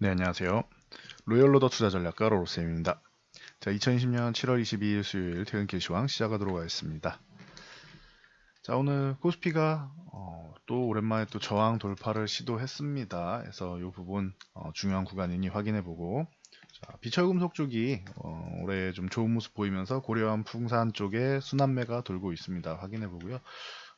네, 안녕하세요. 로열로더 투자 전략가 로로쌤입니다. 자, 2020년 7월 22일 수요일 퇴근길 시황 시작하도록 하겠습니다. 자, 오늘 코스피가 어, 또 오랜만에 또 저항 돌파를 시도했습니다. 그래서 이 부분 어, 중요한 구간이니 확인해보고 자, 비철금속 쪽이 어, 올해 좀 좋은 모습 보이면서 고려한 풍산 쪽에 순환매가 돌고 있습니다. 확인해보고요.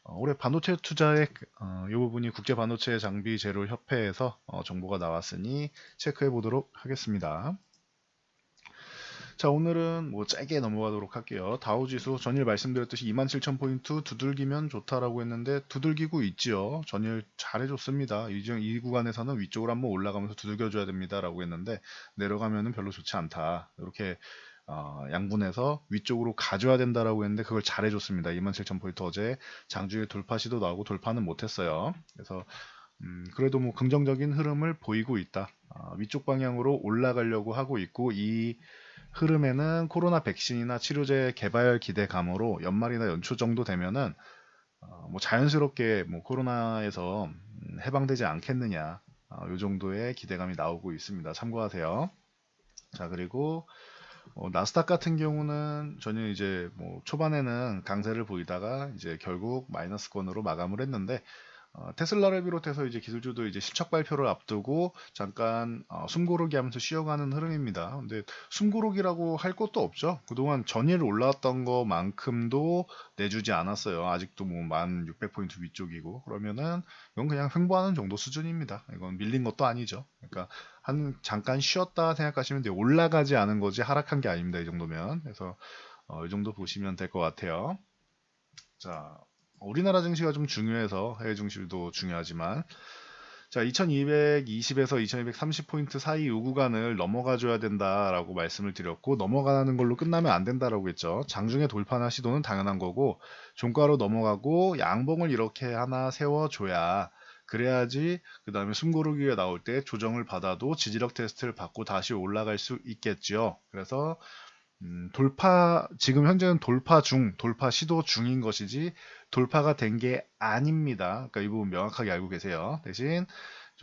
어, 올해 반도체 투자의 어, 이 부분이 국제 반도체 장비 제로 협회에서 어, 정보가 나왔으니 체크해 보도록 하겠습니다. 자 오늘은 뭐 짧게 넘어가도록 할게요. 다우지수 전일 말씀드렸듯이 27,000포인트 두들기면 좋다라고 했는데 두들기고 있지요. 전일 잘해줬습니다. 이, 이 구간에서는 위쪽으로 한번 올라가면서 두들겨줘야 됩니다라고 했는데 내려가면은 별로 좋지 않다. 이렇게 어, 양분해서 위쪽으로 가져야 된다라고 했는데 그걸 잘해줬습니다. 27,000포인트 어제 장주에 돌파 시도 나오고 돌파는 못했어요. 그래서 음, 그래도 뭐 긍정적인 흐름을 보이고 있다. 어, 위쪽 방향으로 올라가려고 하고 있고 이 흐름에는 코로나 백신이나 치료제 개발 기대감으로 연말이나 연초 정도 되면은 어, 뭐 자연스럽게 뭐 코로나에서 음, 해방되지 않겠느냐 어, 이 정도의 기대감이 나오고 있습니다. 참고하세요. 자 그리고 어, 나스닥 같은 경우는 전혀 이제 뭐 초반에는 강세를 보이다가 이제 결국 마이너스권으로 마감을 했는데 어, 테슬라를 비롯해서 이제 기술주도 이제 실적 발표를 앞두고 잠깐 어, 숨고르기 하면서 쉬어가는 흐름입니다. 근데 숨고르기라고 할 것도 없죠. 그동안 전일 올라왔던 것만큼도 내주지 않았어요. 아직도 뭐 1600포인트 위쪽이고 그러면은 이건 그냥 횡보하는 정도 수준입니다. 이건 밀린 것도 아니죠. 그러니까 한 잠깐 쉬었다 생각하시면 돼요. 올라가지 않은 거지 하락한 게 아닙니다. 이 정도면. 그래서 어, 이 정도 보시면 될 것 같아요. 자, 우리나라 증시가 좀 중요해서 해외 증시도 중요하지만 자 2220에서 2230포인트 사이 요 구간을 넘어가 줘야 된다라고 말씀을 드렸고 넘어가는 걸로 끝나면 안 된다라고 했죠 장중에 돌파나 시도는 당연한 거고 종가로 넘어가고 양봉을 이렇게 하나 세워 줘야 그래야지 그 다음에 숨고르기가 나올 때 조정을 받아도 지지력 테스트를 받고 다시 올라갈 수 있겠죠 그래서 음, 돌파 지금 현재는 돌파 중 돌파 시도 중인 것이지 돌파가 된 게 아닙니다. 그러니까 이 부분 명확하게 알고 계세요. 대신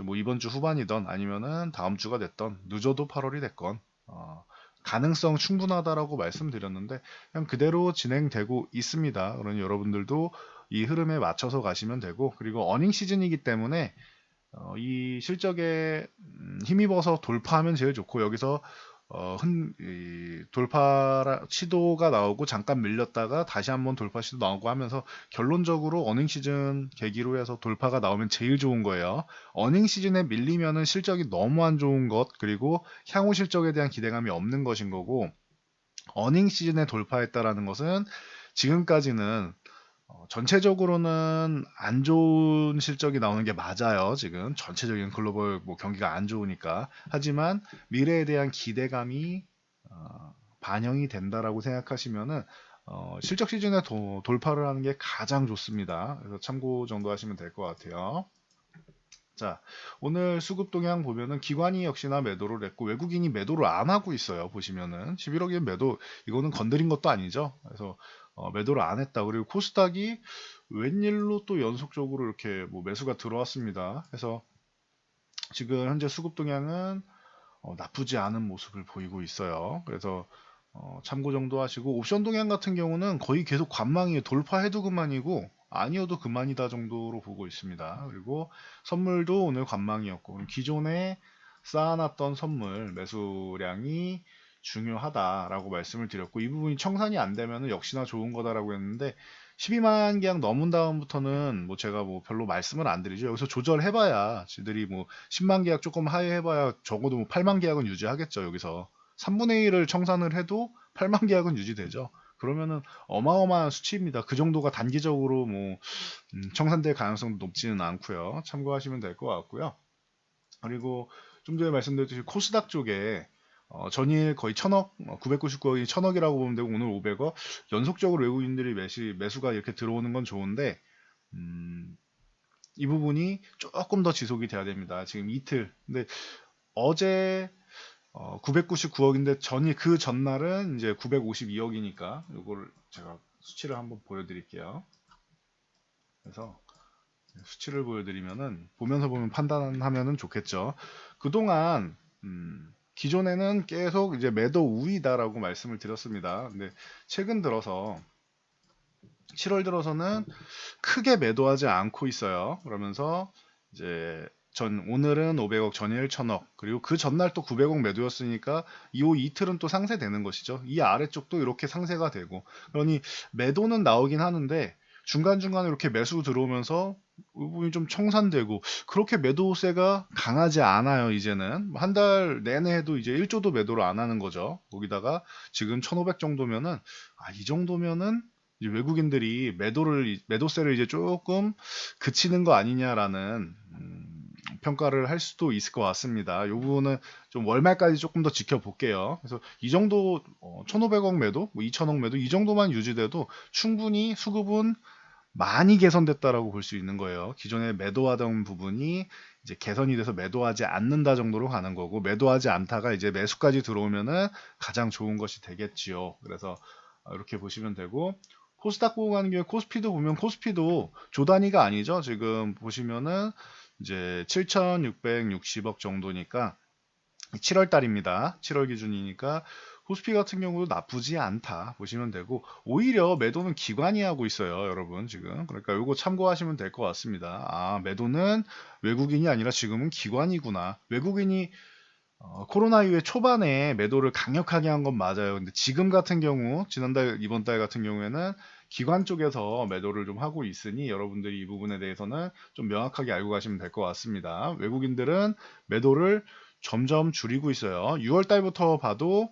뭐 이번 주 후반이던 아니면은 다음 주가 됐던 늦어도 8월이 됐건 어, 가능성 충분하다라고 말씀드렸는데 그냥 그대로 진행되고 있습니다. 그러니 여러분들도 이 흐름에 맞춰서 가시면 되고 그리고 어닝 시즌이기 때문에 어, 이 실적에 음, 힘입어서 돌파하면 제일 좋고 여기서 어, 흔, 이, 돌파 시도가 나오고 잠깐 밀렸다가 다시 한번 돌파 시도 나오고 하면서 결론적으로 어닝 시즌 계기로 해서 돌파가 나오면 제일 좋은 거예요. 어닝 시즌에 밀리면은 실적이 너무 안 좋은 것 그리고 향후 실적에 대한 기대감이 없는 것인 거고 어닝 시즌에 돌파했다라는 것은 지금까지는 어, 전체적으로는 안 좋은 실적이 나오는 게 맞아요. 지금 전체적인 글로벌 뭐 경기가 안 좋으니까. 하지만 미래에 대한 기대감이 어, 반영이 된다라고 생각하시면은 어, 실적 시즌에 도, 돌파를 하는 게 가장 좋습니다. 그래서 참고 정도 하시면 될 것 같아요. 자, 오늘 수급 동향 보면은 기관이 역시나 매도를 했고 외국인이 매도를 안 하고 있어요. 보시면은 11억의 매도 이거는 건드린 것도 아니죠. 그래서 어, 매도를 안 했다. 그리고 코스닥이 웬일로 또 연속적으로 이렇게 뭐 매수가 들어왔습니다. 그래서 지금 현재 수급 동향은 어, 나쁘지 않은 모습을 보이고 있어요. 그래서 어, 참고 정도 하시고 옵션 동향 같은 경우는 거의 계속 관망이 돌파해도 그만이고 아니어도 그만이다 정도로 보고 있습니다. 그리고 선물도 오늘 관망이었고 기존에 쌓아놨던 선물 매수량이 중요하다라고 말씀을 드렸고 이 부분이 청산이 안 되면 역시나 좋은 거다라고 했는데 12만 계약 넘은 다음부터는 뭐 제가 뭐 별로 말씀을 안 드리죠. 여기서 조절해봐야 지들이 뭐 10만 계약 조금 하회 해봐야 적어도 뭐 8만 계약은 유지하겠죠. 여기서 3분의 1을 청산을 해도 8만 계약은 유지되죠. 그러면은 어마어마한 수치입니다. 그 정도가 단기적으로 뭐 음, 청산될 가능성도 높지는 않고요. 참고하시면 될 것 같고요. 그리고 좀 전에 말씀드렸듯이 코스닥 쪽에 어, 전일 거의 천억, 999억이 어, 천억이라고 보면 되고 오늘 500억. 연속적으로 외국인들이 매시, 매수가 이렇게 들어오는 건 좋은데 음, 이 부분이 조금 더 지속이 돼야 됩니다. 지금 이틀. 근데 어제 어, 999억인데 전이 그 전날은 이제 952억이니까 이걸 제가 수치를 한번 보여드릴게요. 그래서 수치를 보여드리면은 보면서 보면 판단하면은 좋겠죠. 그동안 음, 기존에는 계속 이제 매도 우위다라고 말씀을 드렸습니다. 근데 최근 들어서 7월 들어서는 크게 매도하지 않고 있어요. 그러면서 이제 전 오늘은 500억, 전일 1000억, 그리고 그 전날 또 900억 매도였으니까 이후 이틀은 또 상세되는 것이죠. 이 아래쪽도 이렇게 상세가 되고 그러니 매도는 나오긴 하는데 중간중간에 이렇게 매수 들어오면서 이 부분이 좀 청산되고 그렇게 매도세가 강하지 않아요 이제는 한 달 내내 해도 이제 1조도 매도를 안 하는 거죠 거기다가 지금 1500 정도면은 아 이 정도면은 외국인들이 매도를 매도세를 이제 조금 그치는 거 아니냐라는 음, 평가를 할 수도 있을 것 같습니다. 이 부분은 좀 월말까지 조금 더 지켜볼게요. 그래서 이 정도 어, 1,500억 매도, 뭐 2,000억 매도 이 정도만 유지돼도 충분히 수급은 많이 개선됐다라고 볼 수 있는 거예요. 기존에 매도하던 부분이 이제 개선이 돼서 매도하지 않는다 정도로 가는 거고 매도하지 않다가 이제 매수까지 들어오면은 가장 좋은 것이 되겠지요. 그래서 어, 이렇게 보시면 되고 코스닥 보고 가는 경우에 코스피도 보면 코스피도 조단위가 아니죠. 지금 보시면은 이제 7,660억 정도니까 7월 달입니다. 7월 기준이니까 코스피 같은 경우도 나쁘지 않다 보시면 되고 오히려 매도는 기관이 하고 있어요 여러분 지금. 그러니까 요거 참고하시면 될 것 같습니다. 아 매도는 외국인이 아니라 지금은 기관이구나. 외국인이 어, 코로나 이후에 초반에 매도를 강력하게 한 건 맞아요. 근데 지금 같은 경우 지난달 이번 달 같은 경우에는 기관 쪽에서 매도를 좀 하고 있으니 여러분들이 이 부분에 대해서는 좀 명확하게 알고 가시면 될 것 같습니다. 외국인들은 매도를 점점 줄이고 있어요. 6월 달부터 봐도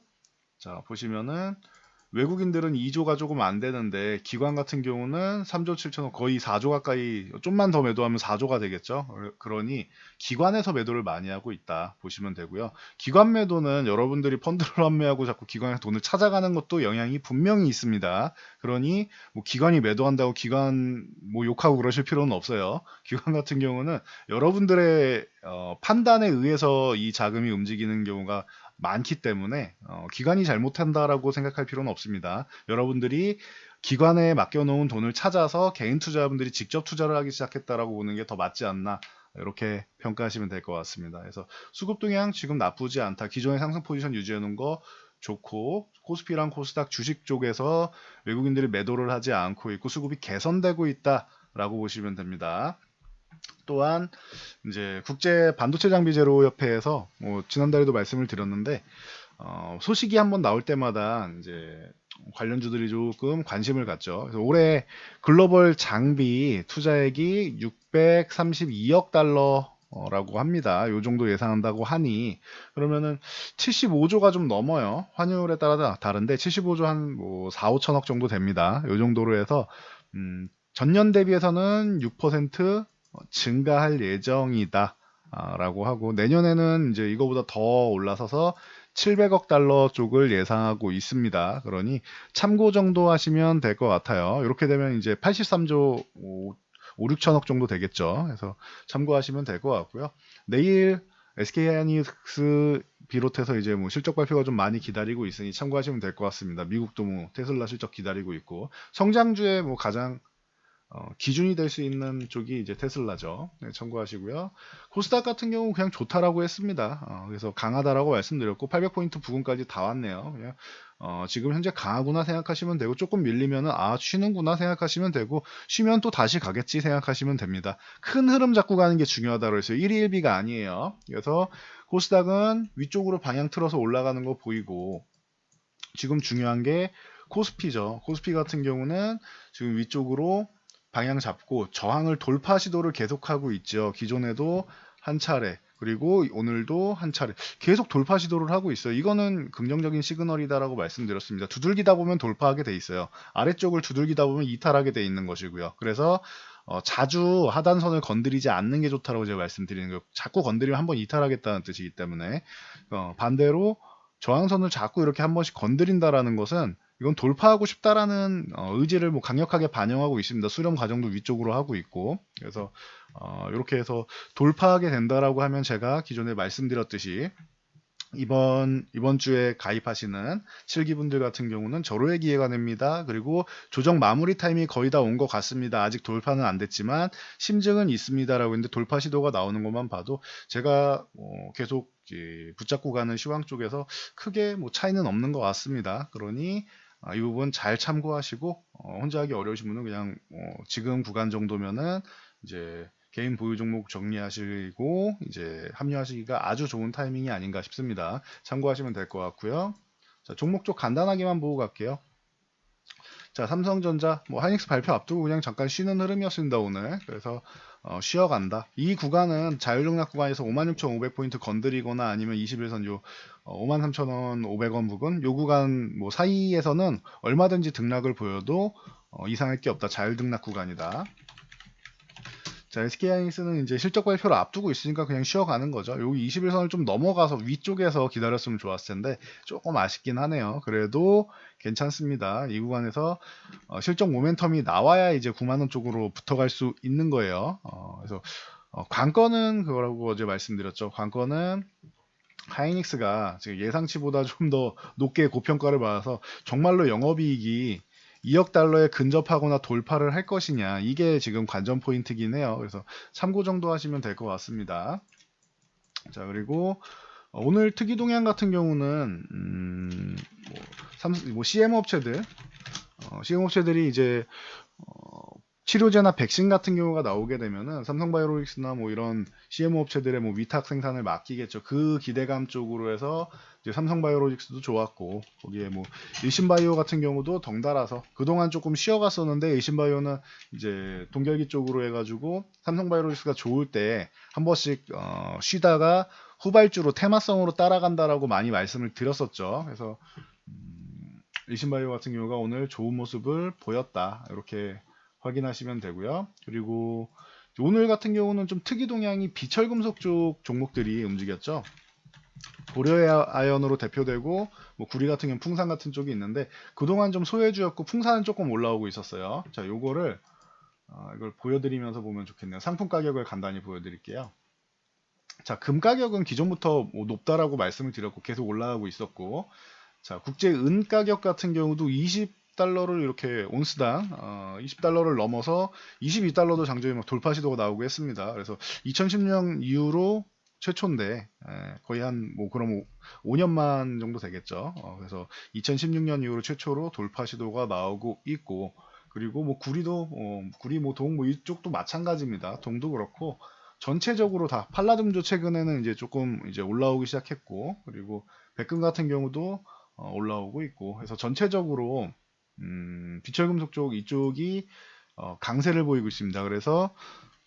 자, 보시면은 외국인들은 2조가 조금 안 되는데 기관 같은 경우는 3조 7천억 거의 4조 가까이 좀만 더 매도하면 4조가 되겠죠. 그러니 기관에서 매도를 많이 하고 있다 보시면 되고요. 기관 매도는 여러분들이 펀드를 판매하고 자꾸 기관에 돈을 찾아가는 것도 영향이 분명히 있습니다. 그러니 뭐 기관이 매도한다고 기관 뭐 욕하고 그러실 필요는 없어요. 기관 같은 경우는 여러분들의 어, 판단에 의해서 이 자금이 움직이는 경우가 많기 때문에 어, 기관이 잘못한다라고 생각할 필요는 없습니다. 여러분들이 기관에 맡겨놓은 돈을 찾아서 개인 투자분들이 직접 투자를 하기 시작했다라고 보는 게 더 맞지 않나 이렇게 평가하시면 될 것 같습니다. 그래서 수급 동향 지금 나쁘지 않다. 기존의 상승 포지션 유지해 놓은 거 좋고 코스피랑 코스닥 주식 쪽에서 외국인들이 매도를 하지 않고 있고 수급이 개선되고 있다라고 보시면 됩니다. 또한 이제 국제 반도체 장비 제로 협회에서 뭐 지난달에도 말씀을 드렸는데 어, 소식이 한번 나올 때마다 이제 관련주들이 조금 관심을 갖죠. 올해 글로벌 장비 투자액이 632억 달러라고 합니다. 요 정도 예상한다고 하니 그러면은 75조가 좀 넘어요. 환율에 따라 다른데 75조 한 뭐 4, 5천억 정도 됩니다. 요 정도로 해서 음, 전년 대비해서는 6% 증가할 예정이다. 라고 하고 내년에는 이제 이거보다 더 올라서서 700억 달러 쪽을 예상하고 있습니다. 그러니 참고 정도 하시면 될 것 같아요. 이렇게 되면 이제 83조 5, 5 6천억 정도 되겠죠. 그래서 참고하시면 될 것 같고요. 내일 SK 하이닉스 비롯해서 이제 뭐 실적 발표가 좀 많이 기다리고 있으니 참고하시면 될 것 같습니다. 미국도 뭐 테슬라 실적 기다리고 있고 성장주의 뭐 가장 어, 기준이 될 수 있는 쪽이 이제 테슬라죠. 네, 참고하시고요. 코스닥 같은 경우 그냥 좋다라고 했습니다. 어, 그래서 강하다라고 말씀드렸고 800포인트 부근까지 다 왔네요. 어, 지금 현재 강하구나 생각하시면 되고 조금 밀리면은 아 쉬는구나 생각하시면 되고 쉬면 또 다시 가겠지 생각하시면 됩니다. 큰 흐름 잡고 가는 게 중요하다고 했어요. 1위 1비가 아니에요. 그래서 코스닥은 위쪽으로 방향 틀어서 올라가는 거 보이고 지금 중요한 게 코스피죠. 코스피 같은 경우는 지금 위쪽으로 방향 잡고 저항을 돌파 시도를 계속하고 있죠. 기존에도 한 차례 그리고 오늘도 한 차례 계속 돌파 시도를 하고 있어요. 이거는 긍정적인 시그널이다라고 말씀드렸습니다. 두들기다 보면 돌파하게 돼 있어요. 아래쪽을 두들기다 보면 이탈하게 돼 있는 것이고요. 그래서 어, 자주 하단선을 건드리지 않는 게 좋다라고 제가 말씀드리는 거예요. 자꾸 건드리면 한 번 이탈하겠다는 뜻이기 때문에 어, 반대로 저항선을 자꾸 이렇게 한 번씩 건드린다라는 것은 이건 돌파하고 싶다라는 어, 의지를 뭐 강력하게 반영하고 있습니다. 수렴 과정도 위쪽으로 하고 있고 그래서 어, 이렇게 해서 돌파하게 된다라고 하면 제가 기존에 말씀드렸듯이 이번 이번 주에 가입하시는 7기분들 같은 경우는 절호의 기회가 됩니다. 그리고 조정 마무리 타임이 거의 다 온 것 같습니다. 아직 돌파는 안 됐지만 심증은 있습니다라고 했는데 돌파 시도가 나오는 것만 봐도 제가 어, 계속 붙잡고 가는 시황 쪽에서 크게 뭐 차이는 없는 것 같습니다. 그러니 아, 이 부분 잘 참고하시고 어, 혼자 하기 어려우신 분은 그냥 어, 지금 구간 정도면은 이제 개인 보유 종목 정리하시고 이제 합류하시기가 아주 좋은 타이밍이 아닌가 싶습니다. 참고하시면 될 것 같고요. 자, 종목 쪽 간단하게만 보고 갈게요. 자, 삼성전자, 뭐 하이닉스 발표 앞두고 그냥 잠깐 쉬는 흐름이었습니다 오늘. 그래서 어, 쉬어간다. 이 구간은 자율등락 구간에서 56,500포인트 건드리거나 아니면 21선 요 어, 53,000원, 500원 부근 요 구간 뭐 사이에서는 얼마든지 등락을 보여도 어, 이상할 게 없다. 자율등락 구간이다. 자, SK하이닉스는 이제 실적 발표를 앞두고 있으니까 그냥 쉬어가는 거죠. 여기 21선을 좀 넘어가서 위쪽에서 기다렸으면 좋았을 텐데 조금 아쉽긴 하네요. 그래도 괜찮습니다. 이 구간에서 어, 실적 모멘텀이 나와야 이제 9만 원 쪽으로 붙어갈 수 있는 거예요. 어, 그래서 어, 관건은 그거라고 어제 말씀드렸죠. 관건은 하이닉스가 지금 예상치보다 좀 더 높게 고평가를 받아서 정말로 영업이익이 2억 달러에 근접하거나 돌파를 할 것이냐 이게 지금 관전 포인트긴 해요. 그래서 참고 정도 하시면 될 것 같습니다. 자 그리고 어, 오늘 특이 동향 같은 경우는 음, 뭐, 삼, 뭐 CM 업체들 어, CM 업체들이 이제 어, 치료제나 백신 같은 경우가 나오게 되면은 삼성바이오로직스나 뭐 이런 CMO 업체들의 뭐 위탁 생산을 맡기겠죠. 그 기대감 쪽으로 해서 이제 삼성바이오로직스도 좋았고 거기에 뭐 일신바이오 같은 경우도 덩달아서 그동안 조금 쉬어갔었는데 일신바이오는 이제 동결기 쪽으로 해가지고 삼성바이오로직스가 좋을 때 한 번씩 어, 쉬다가 후발주로 테마성으로 따라간다라고 많이 말씀을 드렸었죠. 그래서 음, 일신바이오 같은 경우가 오늘 좋은 모습을 보였다 이렇게 확인하시면 되고요. 그리고 오늘 같은 경우는 좀 특이 동향이 비철금속 쪽 종목들이 움직였죠. 고려아연으로 대표되고 뭐 구리 같은 경우 풍산 같은 쪽이 있는데 그동안 좀 소외주였고 풍산은 조금 올라오고 있었어요. 자, 요거를 어, 이걸 보여드리면서 보면 좋겠네요. 상품 가격을 간단히 보여드릴게요. 자, 금 가격은 기존부터 뭐 높다라고 말씀을 드렸고 계속 올라가고 있었고, 자, 국제 은 가격 같은 경우도 20 달러를 이렇게 온스당 어, 20달러를 넘어서 22달러도 장중에 막 돌파 시도가 나오고 했습니다. 그래서 2010년 이후로 최초인데 에, 거의 한 뭐 그럼 5, 년만 정도 되겠죠. 어, 그래서 2016년 이후로 최초로 돌파 시도가 나오고 있고 그리고 뭐 구리도 어, 구리 뭐 동뭐 이쪽도 마찬가지입니다. 동도 그렇고 전체적으로 다 팔라듐조 최근에는 이제 조금 이제 올라오기 시작했고 그리고 백금 같은 경우도 어, 올라오고 있고 해서 전체적으로 음, 비철금속 쪽 이쪽이 어, 강세를 보이고 있습니다. 그래서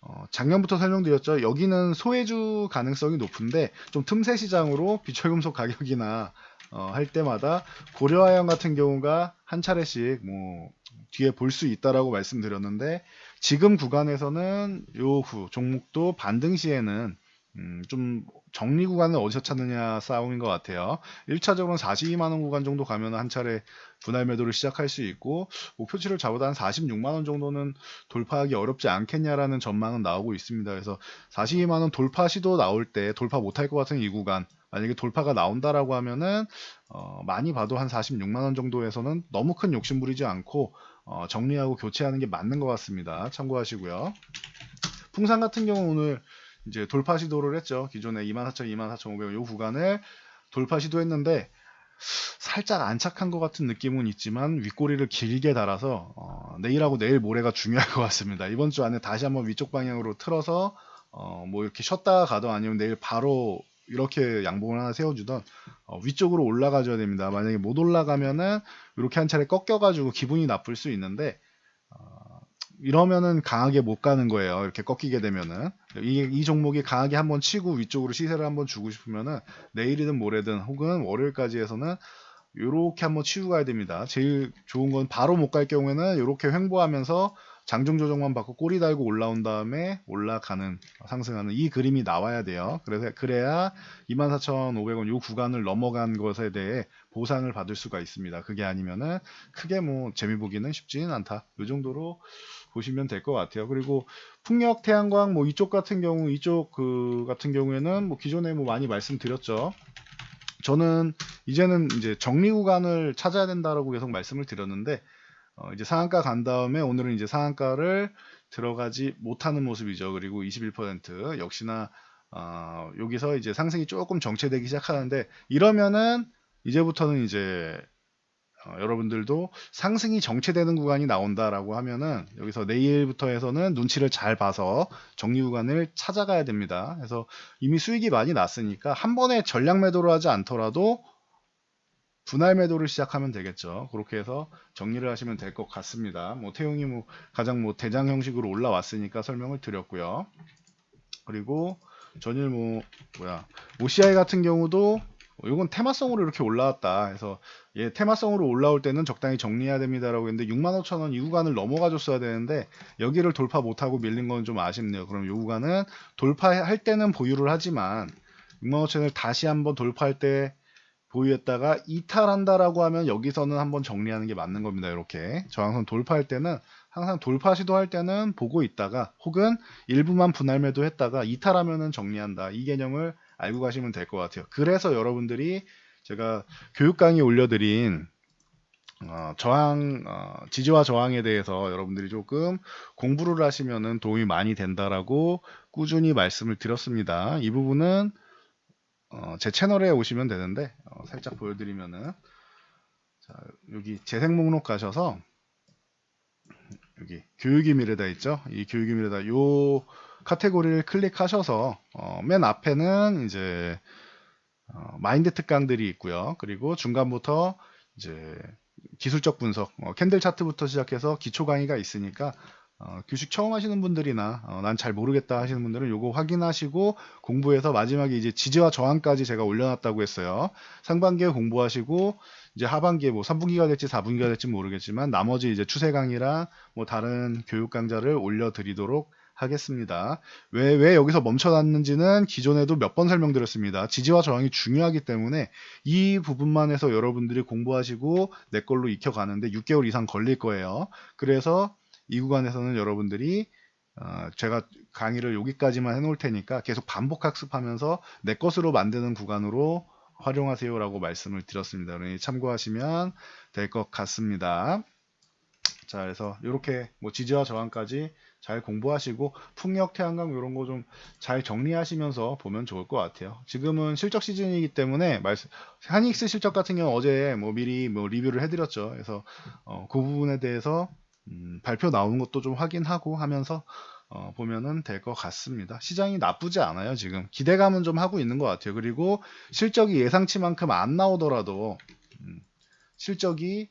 어, 작년부터 설명드렸죠. 여기는 소외주 가능성이 높은데 좀 틈새 시장으로 비철금속 가격이나 어, 할 때마다 고려아연 같은 경우가 한 차례씩 뭐 뒤에 볼 수 있다라고 말씀드렸는데 지금 구간에서는 요후 종목도 반등 시에는 음, 좀 정리 구간을 어디서 찾느냐 싸움인 것 같아요. 1차적으로는 42만원 구간 정도 가면 한 차례 분할 매도를 시작할 수 있고 목표치를 잡아도 한 46만원 정도는 돌파하기 어렵지 않겠냐라는 전망은 나오고 있습니다. 그래서 42만원 돌파 시도 나올 때 돌파 못할 것 같은 이 구간 만약에 돌파가 나온다라고 하면은 어, 많이 봐도 한 46만원 정도에서는 너무 큰 욕심 부리지 않고 어, 정리하고 교체하는 게 맞는 것 같습니다. 참고하시고요. 풍산 같은 경우 오늘 이제 돌파 시도를 했죠. 기존에 24,000, 24,500원 요 구간을 돌파 시도했는데 살짝 안착한 것 같은 느낌은 있지만 윗꼬리를 길게 달아서 어, 내일하고 내일 모레가 중요할 것 같습니다. 이번 주 안에 다시 한번 위쪽 방향으로 틀어서 어, 뭐 이렇게 쉬었다가 가도 아니면 내일 바로 이렇게 양봉을 하나 세워주던 어, 위쪽으로 올라가줘야 됩니다. 만약에 못 올라가면은 이렇게 한 차례 꺾여가지고 기분이 나쁠 수 있는데 어, 이러면은 강하게 못 가는 거예요. 이렇게 꺾이게 되면은 이, 이 종목이 강하게 한번 치고 위쪽으로 시세를 한번 주고 싶으면은 내일이든 모레든 혹은 월요일까지 해서는 이렇게 한번 치고 가야 됩니다. 제일 좋은 건 바로 못 갈 경우에는 이렇게 횡보하면서 장중 조정만 받고 꼬리 달고 올라온 다음에 올라가는 상승하는 이 그림이 나와야 돼요. 그래서 그래야 24,500원 요 구간을 넘어간 것에 대해 보상을 받을 수가 있습니다. 그게 아니면은 크게 뭐 재미 보기는 쉽지는 않다. 요 정도로 보시면 될 것 같아요. 그리고 풍력 태양광 뭐 이쪽 같은 경우 이쪽 그 같은 경우에는 뭐 기존에 뭐 많이 말씀드렸죠. 저는 이제는 이제 정리 구간을 찾아야 된다라고 계속 말씀을 드렸는데 어, 이제 상한가 간 다음에 오늘은 이제 상한가를 들어가지 못하는 모습이죠. 그리고 21% 역시나 어, 여기서 이제 상승이 조금 정체되기 시작하는데 이러면은 이제부터는 이제 어, 여러분들도 상승이 정체되는 구간이 나온다라고 하면은 여기서 내일부터 해서는 눈치를 잘 봐서 정리 구간을 찾아가야 됩니다. 그래서 이미 수익이 많이 났으니까 한 번에 전량 매도를 하지 않더라도 분할 매도를 시작하면 되겠죠. 그렇게 해서 정리를 하시면 될 것 같습니다. 뭐 태용이 뭐 가장 뭐 대장 형식으로 올라왔으니까 설명을 드렸고요. 그리고 전일 뭐 뭐야 OCI 같은 경우도 이건 테마성으로 이렇게 올라왔다. 그래서 얘 테마성으로 올라올 때는 적당히 정리해야 됩니다라고 했는데 65,000원 이 구간을 넘어가 줬어야 되는데 여기를 돌파 못하고 밀린 건 좀 아쉽네요. 그럼 이 구간은 돌파할 때는 보유를 하지만 65,000원을 다시 한번 돌파할 때 보유했다가 이탈한다라고 하면 여기서는 한번 정리하는 게 맞는 겁니다. 이렇게 저항선 돌파할 때는 항상 돌파 시도할 때는 보고 있다가 혹은 일부만 분할 매도했다가 이탈하면은 정리한다. 이 개념을 알고 가시면 될 것 같아요. 그래서 여러분들이 제가 교육 강의 올려드린 어, 저항 어, 지지와 저항에 대해서 여러분들이 조금 공부를 하시면은 도움이 많이 된다라고 꾸준히 말씀을 드렸습니다. 이 부분은 어, 제 채널에 오시면 되는데 어, 살짝 보여드리면은 자, 여기 재생 목록 가셔서 여기 교육이 미래다 있죠? 이 교육이 미래다 요 카테고리를 클릭하셔서 어, 맨 앞에는 이제 어, 마인드 특강들이 있고요. 그리고 중간부터 이제 기술적 분석, 어, 캔들 차트부터 시작해서 기초 강의가 있으니까 어, 규식 처음 하시는 분들이나 어, 난잘 모르겠다 하시는 분들은 요거 확인하시고 공부해서 마지막에 이제 지지와 저항까지 제가 올려놨다고 했어요. 상반기에 공부하시고 이제 하반기에 뭐 3분기가 될지 4분기가 될지 모르겠지만 나머지 이제 추세 강의랑 뭐 다른 교육 강좌를 올려드리도록 하겠습니다. 왜, 왜 여기서 멈춰놨는지는 기존에도 몇 번 설명드렸습니다. 지지와 저항이 중요하기 때문에 이 부분만 해서 여러분들이 공부하시고 내 걸로 익혀가는데 6개월 이상 걸릴 거예요. 그래서 이 구간에서는 여러분들이 어, 제가 강의를 여기까지만 해놓을 테니까 계속 반복 학습하면서 내 것으로 만드는 구간으로 활용하세요라고 말씀을 드렸습니다. 그러니 참고하시면 될 것 같습니다. 자, 그래서 이렇게 뭐 지지와 저항까지 잘 공부하시고 풍력, 태양광 이런 거 좀 잘 정리하시면서 보면 좋을 것 같아요. 지금은 실적 시즌이기 때문에 말씀, 한익스 실적 같은 경우 어제 뭐 미리 뭐 리뷰를 해드렸죠. 그래서 어, 그 부분에 대해서 음, 발표 나오는 것도 좀 확인하고 하면서 어, 보면은 될 것 같습니다. 시장이 나쁘지 않아요, 지금. 기대감은 좀 하고 있는 것 같아요. 그리고 실적이 예상치만큼 안 나오더라도, 음, 실적이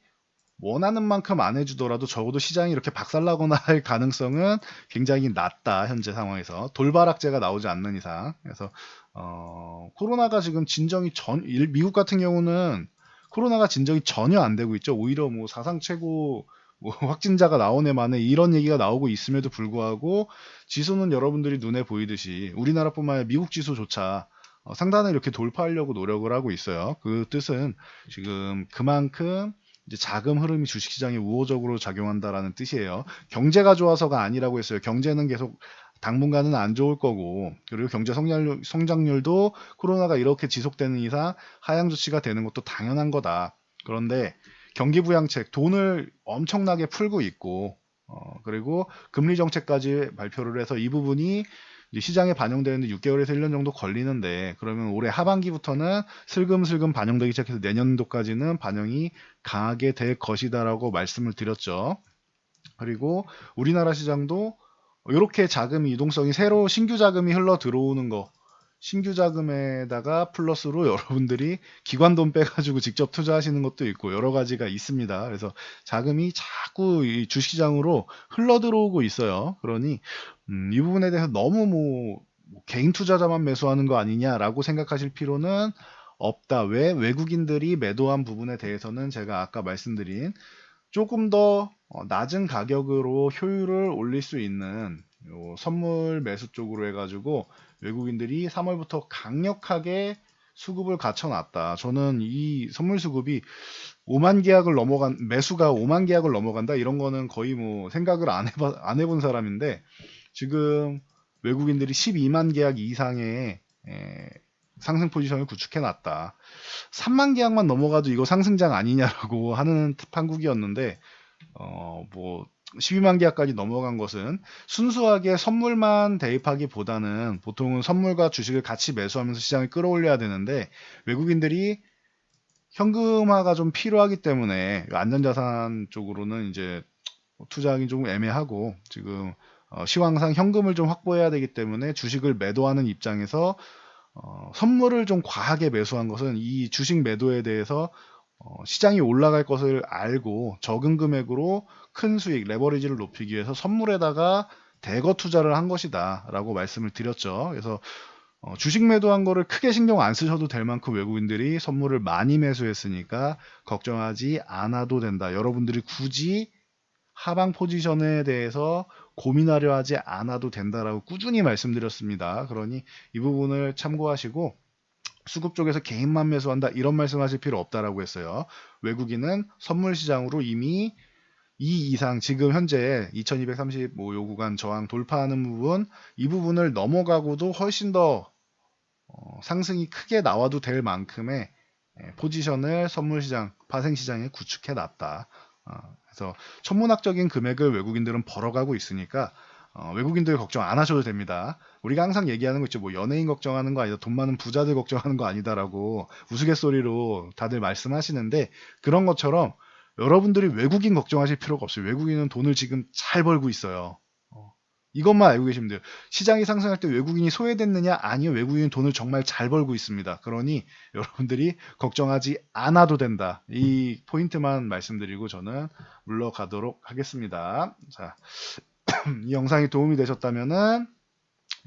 원하는 만큼 안 해주더라도 적어도 시장이 이렇게 박살나거나 할 가능성은 굉장히 낮다, 현재 상황에서. 돌바락제가 나오지 않는 이상. 그래서, 어, 코로나가 지금 진정이 전, 일- 미국 같은 경우는 코로나가 진정이 전혀 안 되고 있죠. 오히려 뭐 사상 최고 뭐 확진자가 나오네 만에 이런 얘기가 나오고 있음에도 불구하고 지수는 여러분들이 눈에 보이듯이 우리나라뿐만 아니라 미국 지수조차 어, 상단을 이렇게 돌파하려고 노력을 하고 있어요. 그 뜻은 지금 그만큼 이제 자금 흐름이 주식시장에 우호적으로 작용한다라는 뜻이에요. 경제가 좋아서가 아니라고 했어요. 경제는 계속 당분간은 안 좋을 거고 그리고 경제 성장률, 성장률도 코로나가 이렇게 지속되는 이상 하향 조치가 되는 것도 당연한 거다. 그런데 경기 부양책 돈을 엄청나게 풀고 있고 어, 그리고 금리 정책까지 발표를 해서 이 부분이 시장에 반영되는데 6개월에서 1년 정도 걸리는데 그러면 올해 하반기부터는 슬금슬금 반영되기 시작해서 내년도까지는 반영이 강하게 될 것이다라고 말씀을 드렸죠. 그리고 우리나라 시장도 이렇게 자금 이동성이 새로 신규 자금이 흘러 들어오는 거 신규 자금에다가 플러스로 여러분들이 기관 돈 빼가지고 직접 투자하시는 것도 있고 여러 가지가 있습니다. 그래서 자금이 자꾸 이 주식시장으로 흘러 들어오고 있어요. 그러니 음, 이 부분에 대해서 너무 뭐, 뭐 개인 투자자만 매수하는 거 아니냐라고 생각하실 필요는 없다. 왜 외국인들이 매도한 부분에 대해서는 제가 아까 말씀드린 조금 더 어, 낮은 가격으로 효율을 올릴 수 있는 요 선물 매수 쪽으로 해가지고 외국인들이 3월부터 강력하게 수급을 갖춰놨다. 저는 이 선물 수급이 5만 계약을 넘어간 매수가 5만 계약을 넘어간다 이런 거는 거의 뭐 생각을 안 해봐 안 해본 사람인데 지금 외국인들이 12만 계약 이상의 에, 상승 포지션을 구축해 놨다. 3만 계약만 넘어가도 이거 상승장 아니냐라고 하는 판국이었는데 어, 뭐 12만 계약까지 넘어간 것은 순수하게 선물만 대입하기보다는 보통은 선물과 주식을 같이 매수하면서 시장을 끌어올려야 되는데 외국인들이 현금화가 좀 필요하기 때문에 안전자산 쪽으로는 이제 투자하기 조금 애매하고 지금 어, 시황상 현금을 좀 확보해야 되기 때문에 주식을 매도하는 입장에서 어, 선물을 좀 과하게 매수한 것은 이 주식 매도에 대해서 어, 시장이 올라갈 것을 알고 적은 금액으로 큰 수익, 레버리지를 높이기 위해서 선물에다가 대거 투자를 한 것이다 라고 말씀을 드렸죠. 그래서 어, 주식 매도한 거를 크게 신경 안 쓰셔도 될 만큼 외국인들이 선물을 많이 매수했으니까 걱정하지 않아도 된다. 여러분들이 굳이 하방 포지션에 대해서 고민하려 하지 않아도 된다라고 꾸준히 말씀드렸습니다. 그러니 이 부분을 참고하시고 수급 쪽에서 개인만 매수한다 이런 말씀하실 필요 없다라고 했어요. 외국인은 선물 시장으로 이미 이 이상 지금 현재 2235요 구간 저항 돌파하는 부분 이 부분을 넘어가고도 훨씬 더 어, 상승이 크게 나와도 될 만큼의 예, 포지션을 선물 시장, 파생 시장에 구축해 놨다. 어, 그래서 천문학적인 금액을 외국인들은 벌어가고 있으니까 어, 외국인들 걱정 안 하셔도 됩니다. 우리가 항상 얘기하는 거 있죠. 뭐 연예인 걱정하는 거 아니다. 돈 많은 부자들 걱정하는 거 아니다라고 우스갯소리로 다들 말씀하시는데 그런 것처럼 여러분들이 외국인 걱정하실 필요가 없어요. 외국인은 돈을 지금 잘 벌고 있어요. 어, 이것만 알고 계시면 돼요. 시장이 상승할 때 외국인이 소외됐느냐? 아니요. 외국인은 돈을 정말 잘 벌고 있습니다. 그러니 여러분들이 걱정하지 않아도 된다. 이 포인트만 말씀드리고 저는 물러가도록 하겠습니다. 자, 이 영상이 도움이 되셨다면은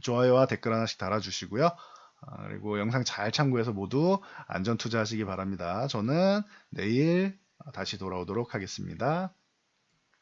좋아요와 댓글 하나씩 달아주시고요. 아, 그리고 영상 잘 참고해서 모두 안전 투자하시기 바랍니다. 저는 내일 다시 돌아오도록 하겠습니다.